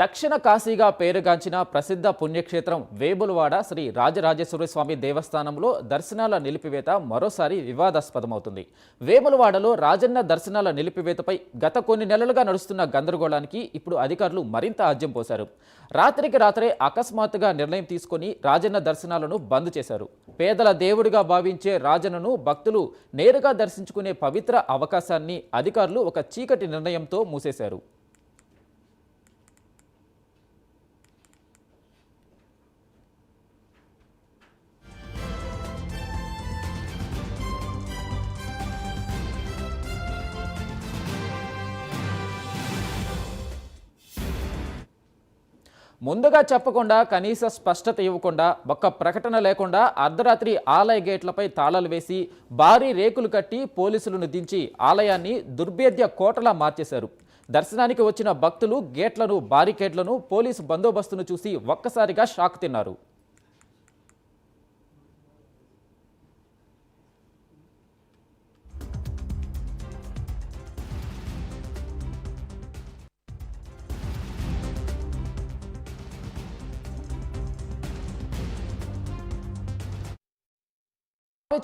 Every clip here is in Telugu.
దక్షిణ కాశీగా పేరుగాంచిన ప్రసిద్ధ పుణ్యక్షేత్రం వేములవాడ శ్రీ రాజరాజేశ్వర స్వామి దేవస్థానంలో దర్శనాల నిలిపివేత మరోసారి వివాదాస్పదమవుతుంది. వేములవాడలో రాజన్న దర్శనాల నిలిపివేతపై గత కొన్ని నెలలుగా నడుస్తున్న గందరగోళానికి ఇప్పుడు అధికారులు మరింత ఆజ్యం పోశారు. రాత్రికి రాత్రే అకస్మాత్తుగా నిర్ణయం తీసుకొని రాజన్న దర్శనాలను బంద్ చేశారు. పేదల దేవుడిగా భావించే రాజన్నను భక్తులు నేరుగా దర్శించుకునే పవిత్ర అవకాశాన్ని అధికారులు ఒక చీకటి నిర్ణయంతో మూసేశారు. ముందుగా చెప్పకుండా కనీస స్పష్టత ఇవ్వకుండా ఒక్క ప్రకటన లేకుండా అర్ధరాత్రి ఆలయ గేట్లపై తాళాలు వేసి భారీ రేకులు కట్టి పోలీసులను దించి ఆలయాన్ని దుర్భేద్య కోటలా మార్చేశారు. దర్శనానికి వచ్చిన భక్తులు గేట్లను బారికేడ్లను పోలీసు బందోబస్తును చూసి ఒక్కసారిగా షాక్ తిన్నారు.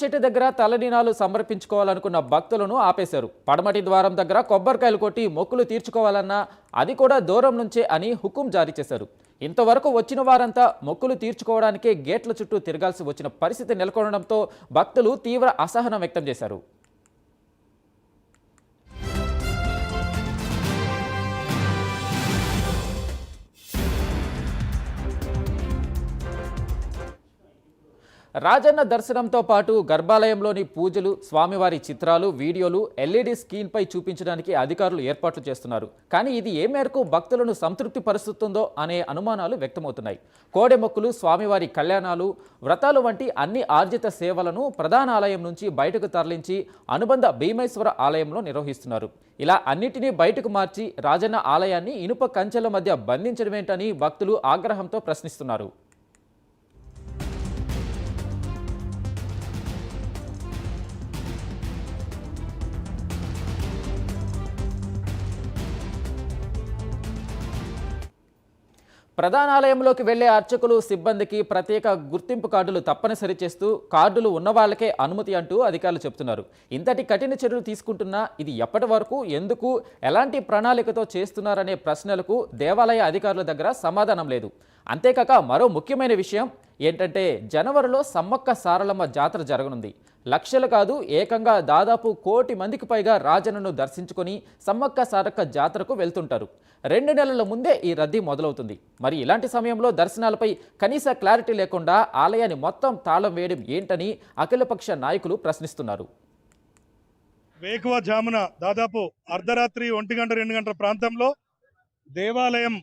చెట్టు దగ్గర తలనీనాలు సమర్పించుకోవాలనుకున్న భక్తులను ఆపేశారు. పడమటి ద్వారం దగ్గర కొబ్బరికాయలు కొట్టి మొక్కులు తీర్చుకోవాలన్నా అది కూడా దూరం నుంచే అని హుకుం జారీ చేశారు. ఇంతవరకు వచ్చిన వారంతా మొక్కులు తీర్చుకోవడానికే గేట్ల చుట్టూ తిరగాల్సి వచ్చిన పరిస్థితి నెలకొనడంతో భక్తులు తీవ్ర అసహనం వ్యక్తం చేశారు. రాజన్న దర్శనంతో పాటు గర్భాలయంలోని పూజలు స్వామివారి చిత్రాలు వీడియోలు ఎల్ఈడి స్క్రీన్పై చూపించడానికి అధికారులు ఏర్పాట్లు చేస్తున్నారు. కానీ ఇది ఏ మేరకు భక్తులను సంతృప్తి పరుస్తుందో అనే అనుమానాలు వ్యక్తమవుతున్నాయి. కోడెమొక్కులు స్వామివారి కళ్యాణాలు వ్రతాలు వంటి అన్ని ఆర్జిత సేవలను ప్రధాన ఆలయం నుంచి బయటకు తరలించి అనుబంధ భీమేశ్వర ఆలయంలో నిర్వహిస్తున్నారు. ఇలా అన్నిటినీ బయటకు మార్చి రాజన్న ఆలయాన్ని ఇనుప కంచెల మధ్య బంధించడమేంటని భక్తులు ఆగ్రహంతో ప్రశ్నిస్తున్నారు. ప్రధానాలయంలోకి వెళ్ళే అర్చకులు సిబ్బందికి ప్రత్యేక గుర్తింపు కార్డులు తప్పనిసరి చేస్తూ కార్డులు ఉన్న వాళ్ళకే అనుమతి అంటూ అధికారులు చెబుతున్నారు. ఇంతటి కఠిన చర్యలు తీసుకుంటున్నా ఇది ఎప్పటి వరకు ఎందుకు ఎలాంటి ప్రణాళికతో చేస్తున్నారనే ప్రశ్నలకు దేవాలయ అధికారుల దగ్గర సమాధానం లేదు. అంతేకాక మరో ముఖ్యమైన విషయం ఏంటంటే జనవరిలో సమ్మక్క సారలమ్మ జాతర జరగనుంది. లక్షలు కాదు ఏకంగా దాదాపు కోటి మందికి పైగా రాజనను దర్శించుకొని సమ్మక్క సారక్క జాతరకు వెళ్తుంటారు. రెండు నెలల ముందే ఈ రద్దీ మొదలవుతుంది. మరి ఇలాంటి సమయంలో దర్శనాలపై కనీస క్లారిటీ లేకుండా ఆలయాన్ని మొత్తం తాళం వేయడం ఏంటని అఖిలపక్ష నాయకులు ప్రశ్నిస్తున్నారు. వేకువ జామున దాదాపు అర్ధరాత్రి ఒంటి గంట రెండు గంటల ప్రాంతంలో దేవాలయం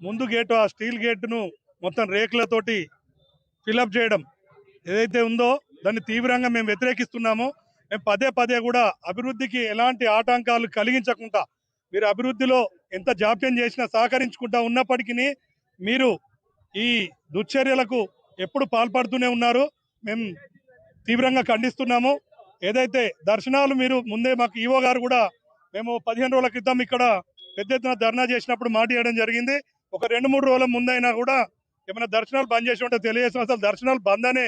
ముందు గేటు ఆ స్టీల్ గేటును మొత్తం రేకులతోటి ఫిలప్ చేయడం ఏదైతే ఉందో దాన్ని తీవ్రంగా మేము వ్యతిరేకిస్తున్నాము మేము పదే పదే కూడా అభివృద్ధికి ఎలాంటి ఆటంకాలు కలిగించకుండా మీరు అభివృద్ధిలో ఎంత జాప్యం చేసినా సహకరించుకుంటా ఉన్నప్పటికీ మీరు ఈ దుశ్చర్యలకు ఎప్పుడు పాల్పడుతూనే ఉన్నారు. మేము తీవ్రంగా ఖండిస్తున్నాము. ఏదైతే దర్శనాలు మీరు ముందే మాకు ఈవో గారు కూడా మేము పదిహేను రోజుల క్రితం ఇక్కడ పెద్ద ఎత్తున ధర్నా చేసినప్పుడు మాట ఇవ్వడం జరిగింది. ఒక రెండు మూడు రోజుల ముందైనా కూడా ఏమైనా దర్శనాలు బంద్ చేసి ఉంటే తెలియజేసిన అసలు దర్శనాలు బంద్ అనే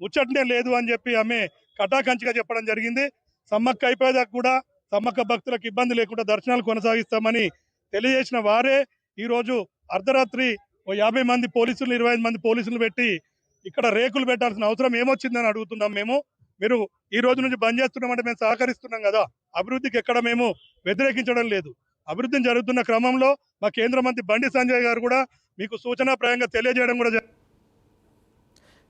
ముచ్చటనే లేదు అని చెప్పి ఆమె కటాకంచిగా చెప్పడం జరిగింది. సమ్మక్క అయిపోయేదాకా కూడా సమ్మక్క భక్తులకు ఇబ్బంది లేకుండా దర్శనాలు కొనసాగిస్తామని తెలియజేసిన వారే. ఈరోజు అర్ధరాత్రి ఓ యాభై మంది పోలీసులు ఇరవై ఐదు మంది పోలీసులు పెట్టి ఇక్కడ రేకులు పెట్టాల్సిన అవసరం ఏమొచ్చిందని అడుగుతున్నాం మేము. మీరు ఈ రోజు నుంచి బంద్ చేస్తున్నామంటే మేము సహకరిస్తున్నాం కదా. అభివృద్ధికి ఎక్కడ మేము వ్యతిరేకించడం లేదు. అభివృద్ధి జరుగుతున్న క్రమంలో మా కేంద్ర మంత్రి బండి సంజయ్ గారు కూడా మీకు సూచనాప్రాయంగా తెలియజేయడం కూడా.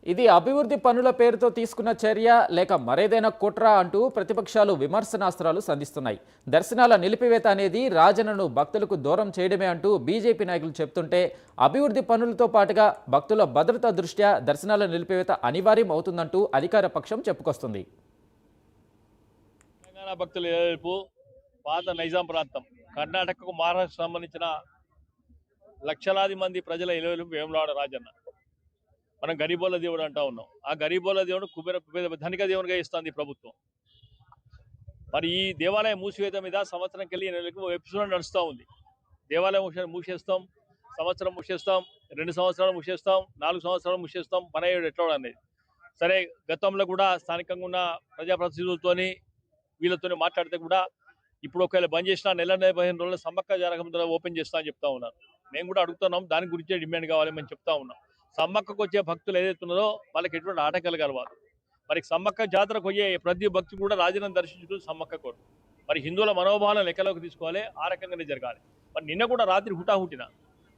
ఇది అభివృద్ధి పనుల పేరుతో తీసుకున్న చర్య లేక మరేదైనా కుట్ర అంటూ ప్రతిపక్షాలు విమర్శనాస్త్రాలు సంధిస్తున్నాయి దర్శనాల నిలిపివేత అనేది రాజన్నను భక్తులకు దూరం చేయడమే అంటూ బీజేపీ నాయకులు చెప్తుంటే అభివృద్ధి పనులతో పాటుగా భక్తుల భద్రత దృష్ట్యా దర్శనాల నిలిపివేత అనివార్యం అవుతుందంటూ అధికార పక్షం చెప్పుకొస్తుంది భక్తుల పాత నైజాం ప్రాంతం. కర్ణాటకకు మహారాష్ట్ర సంబంధించిన లక్షలాది మంది ప్రజల ఇలవేలు వేములాడ రాజన్న. మనం గరీబోల దేవుడు అంటా ఉన్నాం. ఆ గరీబోల దేవుడు కుబేర ధనిక దేవునిగా ఇస్తుంది ప్రభుత్వం. మరి ఈ దేవాలయం మూసివేత మీద సంవత్సరం కెళ్ళి నెలకు ఎపిసోడ్ నడుస్తూ ఉంది. దేవాలయం మూసేస్తాం సంవత్సరం మూసేస్తాం రెండు సంవత్సరాలు మూసేస్తాం నాలుగు సంవత్సరాలు మూసేస్తాం మన ఎట్లా అనేది సరే గతంలో కూడా స్థానికంగా ఉన్న ప్రజాప్రతినిధులతోని వీళ్ళతోని మాట్లాడితే కూడా ఇప్పుడు ఒకవేళ బంద్ చేసిన నెల నెల పదిహేను రోజుల సమ్మక్క జరగకుండా ఓపెన్ చేస్తా అని చెప్తా ఉన్నారు. మేము కూడా అడుగుతున్నాం దాని గురించే డిమాండ్ కావాలి మేము చెప్తా ఉన్నాం. సమ్మక్కకు వచ్చే భక్తులు ఏదైతే ఉన్నదో వాళ్ళకి ఎటువంటి ఆటంకాలు కలవాలి మరి సమ్మక్క జాతరకు పోయే ప్రతి భక్తులు కూడా రాజులను దర్శించుకుని సమ్మక్క కోరు. మరి హిందువుల మనోభావాలను లెక్కలోకి తీసుకోవాలి ఆ రకంగానే జరగాలి. మరి నిన్న కూడా రాత్రి హుటాహుటిన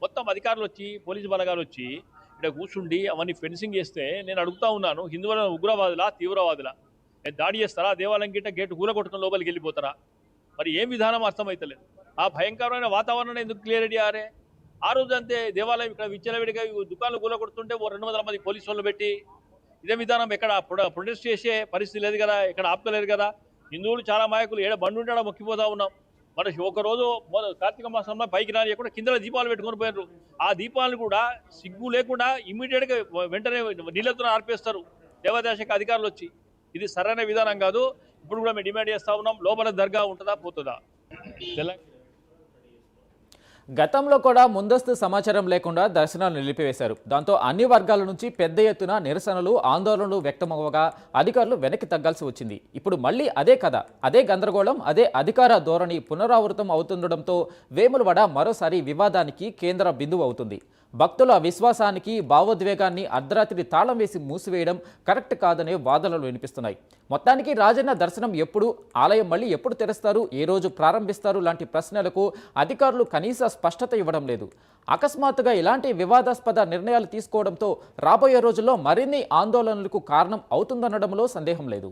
మొత్తం అధికారులు వచ్చి పోలీసు బలగాలు వచ్చి ఇక్కడ కూర్చుండి అవన్నీ ఫెన్సింగ్ చేస్తే నేను అడుగుతా ఉన్నాను హిందువుల ఉగ్రవాదులా తీవ్రవాదులా? దాడి చేస్తారా? దేవాలయం గిట్ట గేటు కూల కొట్టుకుని లోపలికి వెళ్ళిపోతారా? మరి ఏం విధానం అర్థమవుతలేదు ఆ భయంకరమైన వాతావరణం ఎందుకు క్లియర్ అయ్యారే? ఆ రోజు అంతే దేవాలయం ఇక్కడ విచ్చలవిడిగా దుకాణాలు కూల కొడుతుంటే ఓ రెండు వందల మంది పోలీసు వాళ్ళు పెట్టి ఇదే విధానం ఎక్కడ ప్రొటెస్ట్ చేసే పరిస్థితి లేదు కదా ఇక్కడ ఆపుతలేదు కదా. హిందువులు చాలా మాయకులు ఏడ బండి ఉండడం మొక్కిపోతా ఉన్నాం. మరి ఒకరోజు కార్తీక మాసంలో పైకి రానియకుండా కింద దీపాలు పెట్టుకొని పోయారు ఆ దీపాలను కూడా సిగ్గు లేకుండా ఇమ్మీడియట్గా వెంటనే నీళ్ళతో ఆర్పేస్తారు. దేవాదాశక అధికారులు వచ్చి. ఇది సరైన విధానం కాదు. ఇప్పుడు కూడా మేము డిమాండ్ చేస్తూ ఉన్నాం. లోపల దర్గా ఉంటుందా? పోతుందా? తెలంగాణ. గతంలో కూడా ముందస్తు సమాచారం లేకుండా దర్శనాలు నిలిపివేశారు. దాంతో అన్ని వర్గాల నుంచి పెద్ద ఎత్తున నిరసనలు ఆందోళనలు వ్యక్తమవగా అధికారులు వెనక్కి తగ్గాల్సి వచ్చింది. ఇప్పుడు మళ్ళీ అదే కథ అదే గందరగోళం అదే అధికార ధోరణి పునరావృతం అవుతుండడంతో వేములవాడ మరోసారి వివాదానికి కేంద్ర బిందువు అవుతుంది. భక్తుల విశ్వాసానికి భావోద్వేగాన్ని అర్ధరాత్రి తాళం వేసి మూసివేయడం కరెక్ట్ కాదనే వాదనలు వినిపిస్తున్నాయి. మొత్తానికి రాజన్న దర్శనం ఎప్పుడు ఆలయం మళ్ళీ ఎప్పుడు తెరుస్తారు ఏ రోజు ప్రారంభిస్తారు లాంటి ప్రశ్నలకు అధికారులు కనీస స్పష్టత ఇవ్వడం లేదు. అకస్మాత్తుగా ఇలాంటి వివాదాస్పద నిర్ణయాలు తీసుకోవడంతో రాబోయే రోజుల్లో మరిన్ని ఆందోళనలకు కారణం అవుతుందనడంలో సందేహం లేదు.